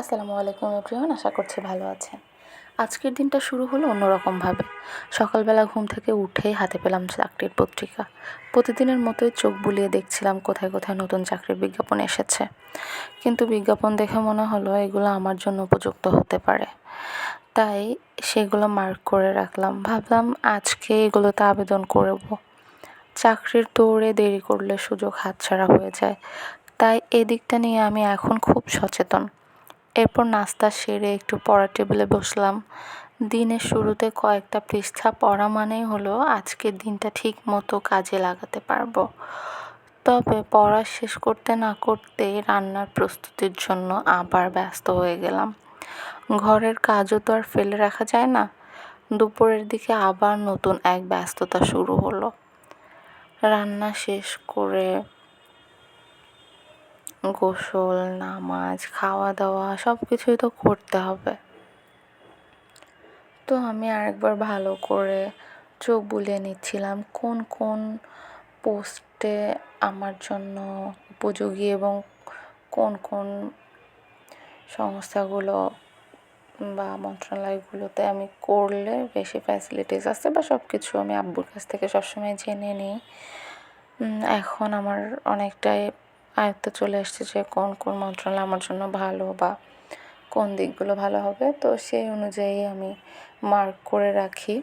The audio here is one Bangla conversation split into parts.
আসসালামু আলাইকুম এভরিওয়ান, আশা করছি ভালো আছেন। আজকের দিনটা শুরু হলো অন্যরকমভাবে। সকালবেলা ঘুম থেকে উঠেই হাতে পেলাম চাকরির পত্রিকা। প্রতিদিনের মতোই চোখ বুলিয়ে দেখছিলাম কোথায় কোথায় নতুন চাকরির বিজ্ঞাপন এসেছে। কিন্তু বিজ্ঞাপন দেখে মনে হলো এগুলো আমার জন্য উপযুক্ত হতে পারে। তাই সেগুলো মার্ক করে রাখলাম। ভাবলাম আজকে এগুলোতে আবেদন করব। চাকরির দৌড়ে দেরি করলে সুযোগ হাতছাড়া হয়ে যায়। তাই এদিকটা নিয়ে আমি এখন খুব সচেতন। এরপর নাস্তা সেরে একটু পড়ার টেবিলে বসলাম। দিনের শুরুতে কয়েকটা পৃষ্ঠা পড়া মানেই হলো আজকের দিনটা ঠিক মতো কাজে লাগাতে পারব। তবে পড়া শেষ করতে না করতে রান্নার প্রস্তুতির জন্য আবার ব্যস্ত হয়ে গেলাম। ঘরের কাজও তো আর ফেলে রাখা যায় না। দুপুরের দিকে আবার নতুন এক ব্যস্ততা শুরু হলো। রান্না শেষ করে গোসল, নামাজ খাওয়া দাওয়া সব কিছুই তো করতে হবে। তো আমি আরেকবার ভালো করে চোখ বুলিয়ে নিচ্ছিলাম কোন কোন পোস্টে আমার জন্য উপযোগী এবং কোন কোন সংস্থাগুলো বা মন্ত্রণালয়গুলোতে আমি করলে বেশি ফ্যাসিলিটিস আছে বা সব কিছু আমি আব্বুর কাছ থেকে সবসময় জেনে নিই। এখন আমার অনেকটাই আয়ত্তে চলে এসছে যে কোন কোন মন্ত্রণালয় আমার জন্য ভালো বা কোন দিকগুলো ভালো হবে। তো সেই অনুযায়ী আমি মার্ক করে রাখি।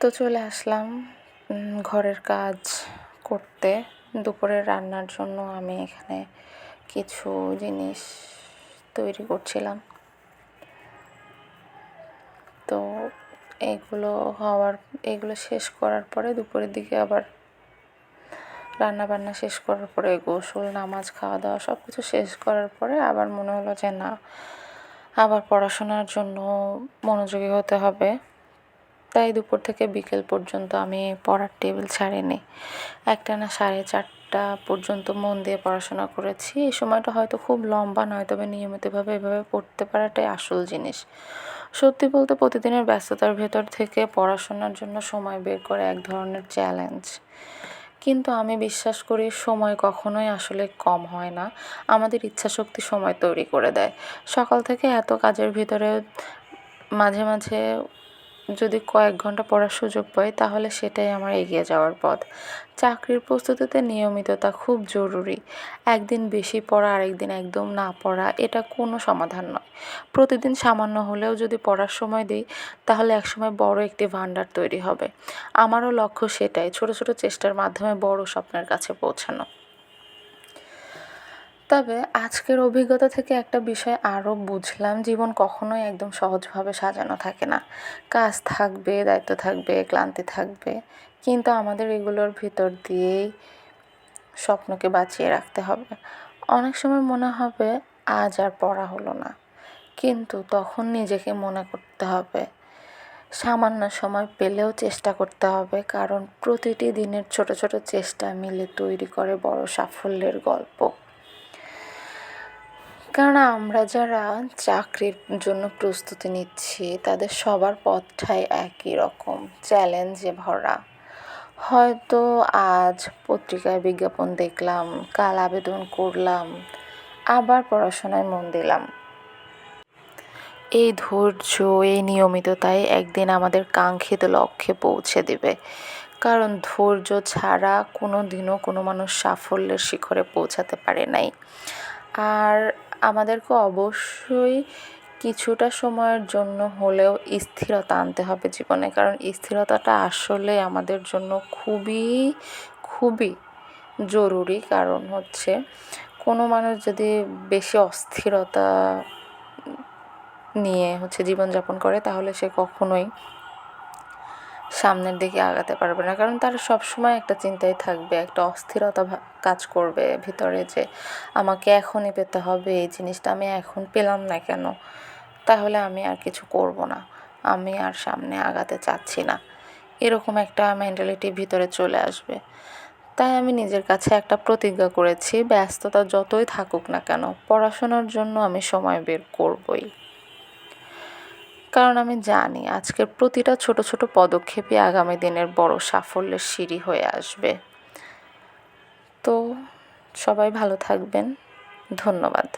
তো চলে আসলাম ঘরের কাজ করতে। দুপুরের রান্নার জন্য আমি এখানে কিছু জিনিস তৈরি করছিলাম। তো এগুলো হওয়ার, এগুলো শেষ করার পরে দুপুরের দিকে আবার রান্না বান্না শেষ করার পরে, গোসল, নামাজ খাওয়া দাওয়া সব কিছু শেষ করার পরে আবার মনে হলো যে না, আবার পড়াশোনার জন্য মনোযোগী হতে হবে। তাই দুপুর থেকে বিকেল পর্যন্ত আমি পড়ার টেবিল ছাড়িনি। একটানা সাড়ে চারটা পর্যন্ত মন দিয়ে পড়াশোনা করেছি। এই সময়টা হয়তো খুব লম্বা নয় তবে নিয়মিতভাবে এভাবে পড়তে পারাটাই আসল জিনিস। সত্যি বলতে প্রতিদিনের ব্যস্ততার ভেতর থেকে পড়াশোনার জন্য সময় বের করে এক ধরনের চ্যালেঞ্জ কিন্তু আমি বিশ্বাস করি সময় কখনোই আসলে কম হয় না। আমাদের ইচ্ছাশক্তি সময় তৈরি করে দেয়। সকাল থেকে এত কাজের ভিতরে মাঝে মাঝে যদি কয়েক ঘণ্টা পড়ার সুযোগ পাই, তাহলে সেটাই আমার এগিয়ে যাওয়ার পথ। চাকরির প্রস্তুতিতে নিয়মিততা খুব জরুরি। একদিন বেশি পড়া, আরেকদিন একদম না পড়া, এটা কোনো সমাধান নয়। প্রতিদিন সামান্য হলেও যদি পড়ার সময় দিই, তাহলে একসময় বড় একটি ভাণ্ডার তৈরি হবে। আমারও লক্ষ্য সেটাই, ছোট ছোট চেষ্টার মাধ্যমে বড় স্বপ্নের কাছে পৌঁছানো। তবে আজকের অভিজ্ঞতা থেকে একটা বিষয় আরও বুঝলাম, জীবন কখনোই একদম সহজভাবে সাজানো থাকে না। কাজ থাকবে, দায়িত্ব থাকবে, ক্লান্তি থাকবে, কিন্তু আমাদের এগুলোর ভিতর দিয়েই স্বপ্নকে বাঁচিয়ে রাখতে হবে। অনেক সময় মনে হবে, আজ আর পড়া হলো না। কিন্তু তখন নিজেকে মনে করতে হবে, সামান্য সময় পেলেও চেষ্টা করতে হবে, কারণ প্রতিটি দিনের ছোট ছোট চেষ্টা মিলে তৈরি করে বড় সাফল্যের গল্প। কারণ আমরা যারা চাকরির জন্য প্রস্তুতি নিচ্ছি, তাদের সবার পথটাই একই রকম, চ্যালেঞ্জে ভরা। হয়তো আজ পত্রিকায় বিজ্ঞাপন দেখলাম, কাল আবেদন করলাম, আবার পড়াশোনায় মন দিলাম। এই ধৈর্য, এই নিয়মিততাই একদিন আমাদের কাঙ্ক্ষিত লক্ষ্যে পৌঁছে দেবে। কারণ ধৈর্য ছাড়া কোনো দিনও কোনো মানুষ সাফল্যের শিখরে পৌঁছাতে পারে নাই। আর আমাদেরকে অবশ্যই কিছুটা সময়ের জন্য হলেও স্থিরতা আনতে হবে জীবনে। কারণ স্থিরতাটা আসলে আমাদের জন্য খুবই খুবই জরুরি। কারণ হচ্ছে কোনো মানুষ যদি বেশি অস্থিরতা নিয়ে হচ্ছে জীবনযাপন করে, তাহলে সে কখনোই সামনের দিকে আগাতে পারবে না। কারণ তার সবসময় একটা চিন্তাই থাকবে, একটা অস্থিরতা কাজ করবে ভিতরে যে, আমাকে এখনই পেতে হবে, এই জিনিসটা আমি এখন পেলাম না কেন? তাহলে আমি আর কিছু করব না। আমি আর সামনে আগাতে চাচ্ছি না। এরকম একটা মেন্টালিটি ভিতরে চলে আসবে। তাই আমি নিজের কাছে একটা প্রতিজ্ঞা করেছি, ব্যস্ততা যতই থাকুক না কেন, পড়াশোনার জন্য আমি সময় বের করবই। কারণ আমি জানি আজকের প্রতিটা ছোট ছোট পদক্ষেপই আগামী দিনের বড় সাফল্যের সিঁড়ি হয়ে আসবে। তো সবাই ভালো থাকবেন। ধন্যবাদ।